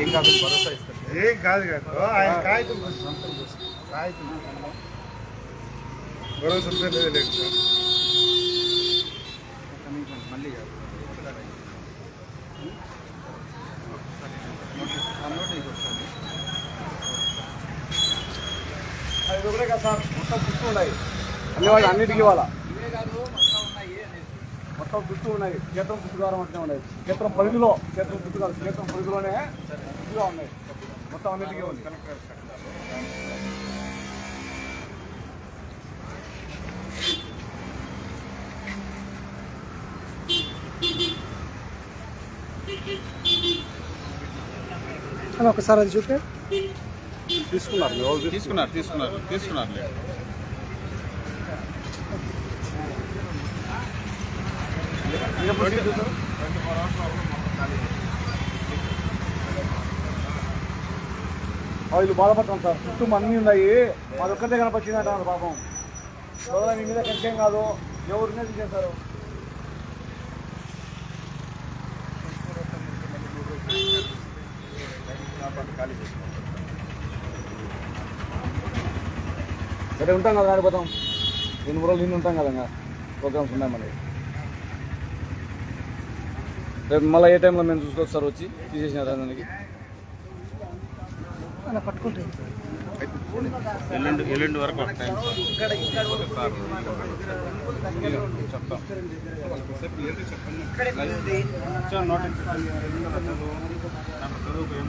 ఏం కాదు భరోసా ఇస్తారు ఏం కాదు కాదు ఆయన కాగితం కోసం. కాగితం. సంతకం లేదు లేదు మళ్ళీ కాదు. ఒకటే సార్ మొత్తం చుట్టూ ఉన్నాయి. అన్ని వాళ్ళు అన్నిటికీ వాళ్ళ ఇవే కాదు మొత్తం ఉన్నాయి అనేసి మొత్తం చుట్టూ ఉన్నాయి. క్షేత్రం చుట్టుగారం అంటే ఉన్నాయి. క్షేత్రం పరిధిలో క్షేత్రం చుట్టుగారం క్షేత్రం పరిధిలోనే చుట్టుగా ఉన్నాయి. మొత్తం అన్నిటికీ ఉంది. ఒకసారి అది చూపే. తీసుకున్నారు. తీసుకున్నారు తీసుకున్నారు తీసుకున్నారు. ఏం ప్రొసీజర్ సార్? వీళ్ళు బాధపడతాం సార్. చుట్టూ అన్నీ ఉన్నాయి. మాది ఒక్కటే కనపచ్చింది అంటారు పాపం. సోదరా మీ మీద కష్టం కాదు ఎవరినే మీద చేశారు సరే ఉంటాం కదా ఆడిపోతాం ఎన్ని రోజులు నిన్ను ఉంటాం కదా ప్రోగ్రామ్స్ ఉన్నాయి మనకి రేపు మళ్ళీ ఏ టైంలో మేము చూసుకోవచ్చు సార్ వచ్చి తీసేసిన దానికి ఎల్లుండి ఎల్లుండి వరకు ఒకసారి చెప్తాం నోటీస్ చదువుకు ఏం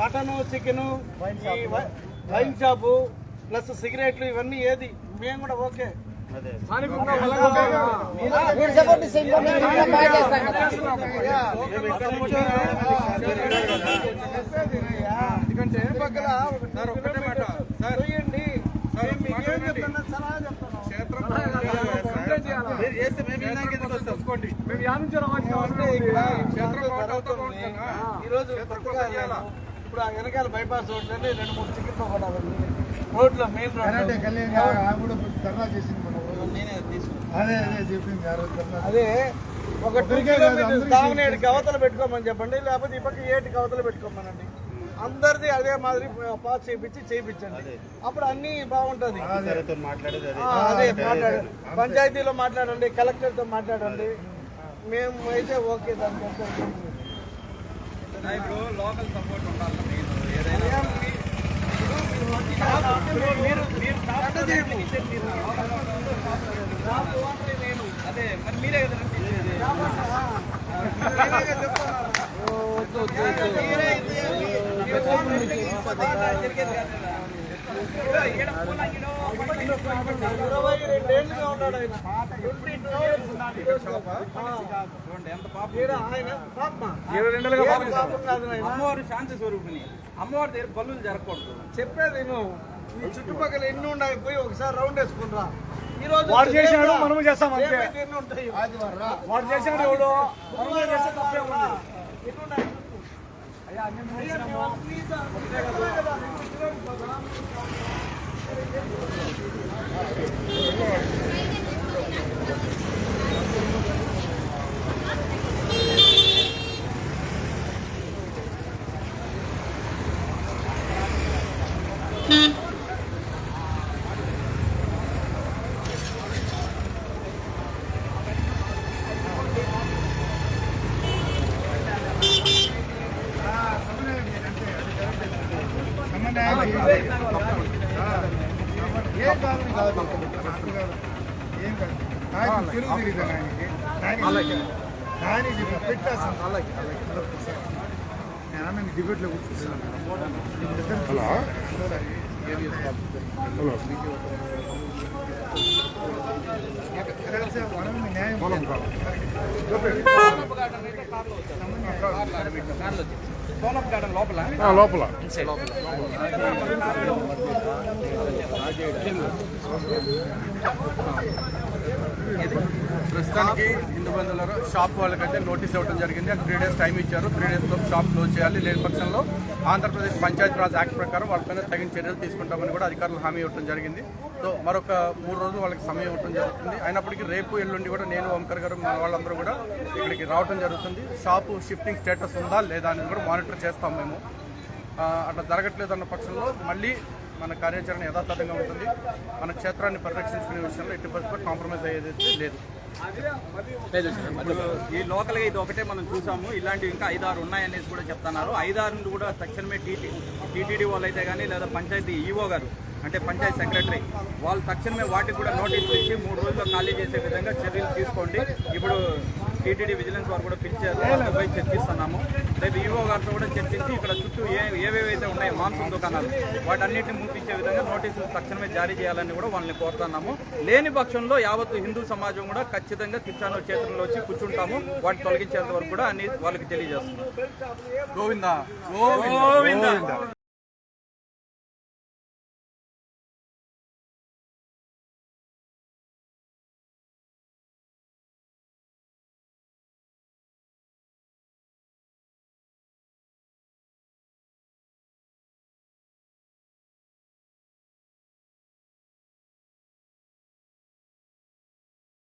mutton chicken wine shop plus సిగరెట్లు ఇవన్నీ ఏది? మేము కూడా ఓకే. ఎందుకంటే పక్కన క్షేత్రం. ఈ రోజు ఇప్పుడు ఆ వెనకాల బైపాస్ రోడ్లోనే రెండు మూడు చికెన్ పడాలండి రోడ్లో మెయిన్ రోడ్ ఊరు. అదే అదే చెప్పింది అదే ఒక టూ కిలోమీటర్స్ దావనేడు కవతలు పెట్టుకోమని చెప్పండి లేకపోతే ఈ పక్క ఏటి కవతలు పెట్టుకోమనండి. అందరిది అదే మాదిరి పాస్ చేయించి చేయించండి. అప్పుడు అన్ని బాగుంటది. అది. మాట్లాడండి పంచాయతీలో మాట్లాడండి కలెక్టర్తో మాట్లాడండి. మేము అయితే ఓకే దానికి ఇప్పుడు లోకల్ సపోర్ట్ ఉండాలి ఏదైనా మీరు మీరు అదే మరి మీరే కదా ఇరవై రెండేళ్ళుగా ఉన్నాడు ఆయన అమ్మవారి శాంతి స్వరూపిణి. అమ్మవారి దగ్గర బల్లులు జరగకూడదు. చెప్పేది ఈ చుట్టుపక్కల ఎన్ని ఉన్నాయి? పోయి ఒకసారి రౌండ్ వేసుకుంటా ఈ రోజు వాడు చేసినాడు మనము చేస్తాం అంతే. వాడు చేసినాడు ఎవడు? మనమే చేస్తే తప్పే ఉంది ఎన్ని ఉన్నాయి? అయ్యా అన్ని అయ్యా, మేము అన్ని ఒకటే కదా, రెండు కిలోమీటర్లు కదా. సమన్వయం చేయాలి. ఆ, సమన్వయం. ఏం కాదు కాదు నాకు కాదు. ఏం కాదు నాకు తెలుగు తెలియదు ఆయనకి దానికి దాని చెప్పిన పెట్టాల్సిన అలాగే అలాగే నేను అన్న డిబేట్లో కూర్చున్నాను న్యాయం లోపల? ప్రస్తుతానికి హిందూ బంధువుల షాప్ వాళ్ళకైతే నోటీస్ ఇవ్వడం జరిగింది. త్రీ డేస్ టైం ఇచ్చారు. త్రీ డేస్లో షాప్ క్లోజ్ చేయాలి. లేని పక్షంలో ఆంధ్రప్రదేశ్ పంచాయతీ రాజ్ యాక్ట్ ప్రకారం వాళ్ళపైన తగిన చర్యలు తీసుకుంటామని కూడా అధికారులు హామీ ఇవ్వడం జరిగింది. సో మరొక మూడు రోజులు వాళ్ళకి సమయం ఇవ్వడం జరుగుతుంది. అయినప్పటికీ రేపు ఎల్లుండి కూడా నేను ఓంకర్ గారు మా వాళ్ళందరూ కూడా ఇక్కడికి రావడం జరుగుతుంది. షాపు షిఫ్టింగ్ స్టేటస్ ఉందా లేదా అనేది కూడా మానిటర్ చేస్తాం మేము. అట్లా జరగట్లేదు అన్న పక్షంలో మళ్ళీ మన కార్యాచరణ యథాతథంగా ఉంటుంది. మన క్షేత్రాన్ని పరిరక్షించుకునే విషయంలో ఎట్టి పరిస్థితి కాంప్రమైజ్ అయ్యేది లేదు. ఇప్పుడు ఈ లోకల్గా ఇది ఒకటే మనం చూసాము. ఇలాంటివి ఇంకా ఐదారు ఉన్నాయనేసి కూడా చెప్తున్నారు. ఐదారు కూడా తక్షణమే టీటీ టీటీడీ వాళ్ళు అయితే కానీ లేదా పంచాయతీ ఈఓ గారు అంటే పంచాయతీ సెక్రటరీ. వాళ్ళు తక్షణమే వాటికి కూడా నోటీసులు ఇచ్చి మూడు రోజుల్లో ఖాళీ చేసే విధంగా చర్యలు తీసుకోండి. ఇప్పుడు టీటీడీ విజిలెన్స్ వారు కూడా పిలిచారు. వాళ్ళతో పోయి చర్చిస్తున్నాము రేపు ఈఓ గారితో కూడా చర్చించి ఇక్కడ చుట్టూ ఏ ఏవేవైతే ఉన్నాయో మాంసం దుకాణాలు వాటన్నిటిని మూపించే విధంగా నోటీసులు తక్షణమే జారీ చేయాలని కూడా వాళ్ళని కోరుతున్నాము. లేని పక్షంలో యావత్తు హిందూ సమాజం కూడా ఖచ్చితంగా కిచ్చానో చేతుల్లో వచ్చి కూర్చుంటాము. వాటిని తొలగించేంత వరకు కూడా అన్ని వాళ్ళకి తెలియజేస్తున్నాం. గోవిందా. గోవిందా.